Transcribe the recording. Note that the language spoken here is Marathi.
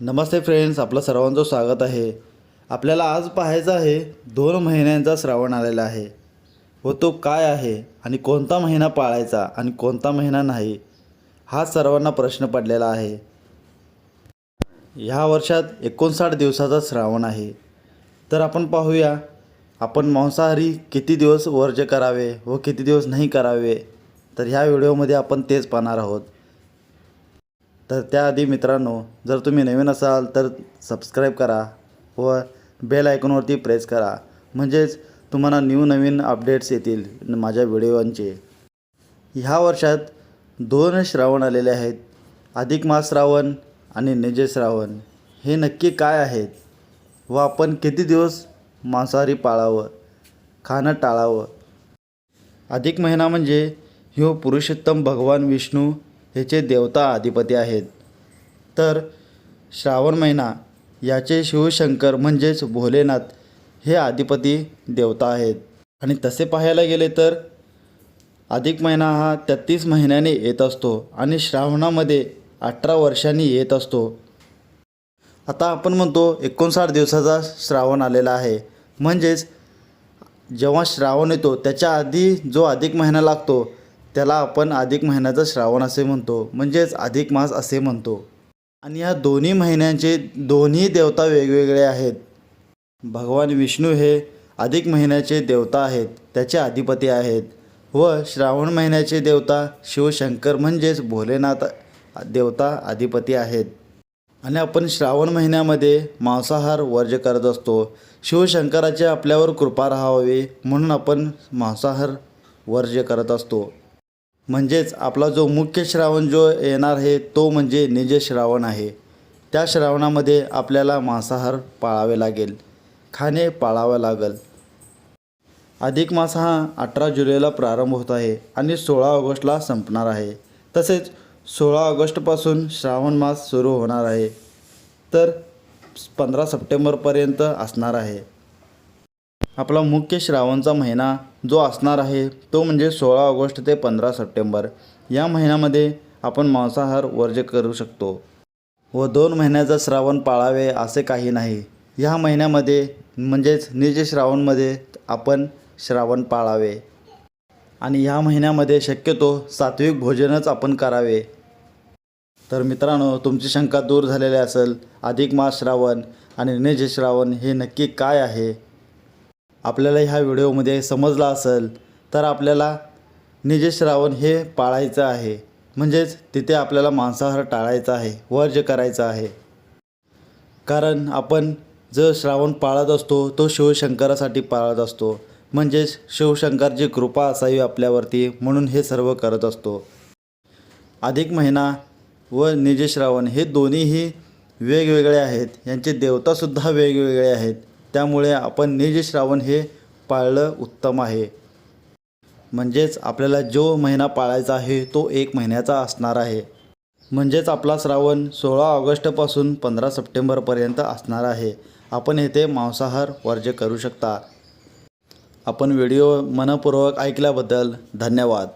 नमस्ते फ्रेंड्स आपलं सर्वांचं स्वागत आहे. आपल्याला आज पाहायचं आहे दोन महिन्यांचा श्रावण आलेला आहे. व तो काय आहे आणि कोणता महिना पाळायचा आणि कोणता महिना नाही हा सर्वांना प्रश्न पडलेला आहे. ह्या वर्षात एकोणसाठ दिवसाचा श्रावण आहे. तर आपण पाहूया आपण मांसाहारी किती दिवस वर्ज करावे व किती दिवस नाही करावे? तर ह्या व्हिडिओमध्ये आपण तेच पाहणार आहोत. तर त्याआधी मित्रांनो जर तुम्ही नवीन असाल तर सबस्क्राईब करा व बेल आयकॉनवरती प्रेस करा. म्हणजेच तुम्हाला न्यू नवीन अपडेट्स येतील माझ्या व्हिडिओंचे ह्या वर्षात दोन श्रावण आलेले आहेत. अधिक मास श्रावण आणि निजे श्रावण. हे नक्की काय आहेत? व आपण किती दिवस मांसाहारी पाळावं? खाणं टाळावं? अधिक महिना म्हणजे ह्यो पुरुषोत्तम भगवान विष्णू ह्याचे देवता अधिपती आहेत. तर श्रावण महिना याचे शिवशंकर म्हणजेच भोलेनाथ हे अधिपती देवता आहेत. आणि तसे पाहायला गेले तर अधिक महिना हा तेहतीस महिन्याने येत असतो आणि श्रावणामध्ये अठरा वर्षांनी येत असतो. आता आपण म्हणतो एकोणसाठ दिवसाचा श्रावण आलेला आहे. म्हणजेच जेव्हा श्रावण येतो त्याच्या आधी जो अधिक महिना लागतो त्याला आपण अधिक महिन्याचा श्रावण असे म्हणतो म्हणजेच अधिक मास असे म्हणतो. आणि या दोन्ही महिन्यांचे दोन्ही देवता वेगवेगळे आहेत. भगवान विष्णू हे अधिक महिन्याचे देवता आहेत त्याचे अधिपती आहेत. व श्रावण महिन्याचे देवता शिवशंकर म्हणजेच भोलेनाथ देवता अधिपती आहेत. आणि आपण श्रावण महिन्यामध्ये मांसाहार वर्ज करत असतो. शिवशंकराची आपल्यावर कृपा राहावी म्हणून आपण मांसाहार वर्ज्य करत असतो. म्हणजेच आपला जो मुख्य श्रावण जो येणार आहे तो म्हणजे निज श्रावण आहे. त्या श्रावणामध्ये आपल्याला मांसाहार पाळावे लागेल. खाणे पाळावं लागेल. अधिक मास हा अठरा जुलैला प्रारंभ होत आहे आणि सोळा ऑगस्टला संपणार आहे. तसेच सोळा ऑगस्टपासून श्रावण मास सुरू होणार आहे. तर पंधरा सप्टेंबरपर्यंत असणार आहे. आपला मुख्य श्रावणचा महिना जो असणार आहे तो म्हणजे सोळा ऑगस्ट ते पंधरा सप्टेंबर. या महिन्यामध्ये आपण मांसाहार वर्ज्य करू शकतो. व दोन महिन्याचा श्रावण पाळावे असे काही नाही. ह्या महिन्यामध्ये म्हणजेच निज श्रावणमध्ये आपण श्रावण पाळावे. आणि ह्या महिन्यामध्ये शक्यतो सात्विक भोजनच आपण करावे. तर मित्रांनो तुमची शंका दूर झालेली असेल अधिक मास श्रावण आणि निज श्रावण हे नक्की काय आहे? आपल्याला ह्या व्हिडिओमध्ये समजला असेल तर आपल्याला निजेश श्रावण हे पाळायचं आहे. म्हणजेच तिथे आपल्याला मांसाहार टाळायचा आहे वर्ज करायचा आहे. कारण आपण जो श्रावण पाळत असतो तो शिवशंकरासाठी पाळत असतो. म्हणजेच शिवशंकरची कृपा असावी आपल्यावरती म्हणून हे सर्व करत असतो. अधिक महिना व निजेश श्रावण हे दोन्हीही वेगवेगळे आहेत. यांचे देवतासुद्धा वेगवेगळे आहेत. त्यामुळे आपण निज श्रावण हे पाळलं उत्तम आहे. म्हणजेच आपल्याला जो महिना पाळायचा आहे तो एक महिन्याचा असणार आहे. म्हणजेच आपला श्रावण सोळा ऑगस्टपासून पंधरा सप्टेंबरपर्यंत असणार आहे. आपण येथे मांसाहार वर्ज्य करू शकता. आपण व्हिडिओ मनपूर्वक ऐकल्याबद्दल धन्यवाद.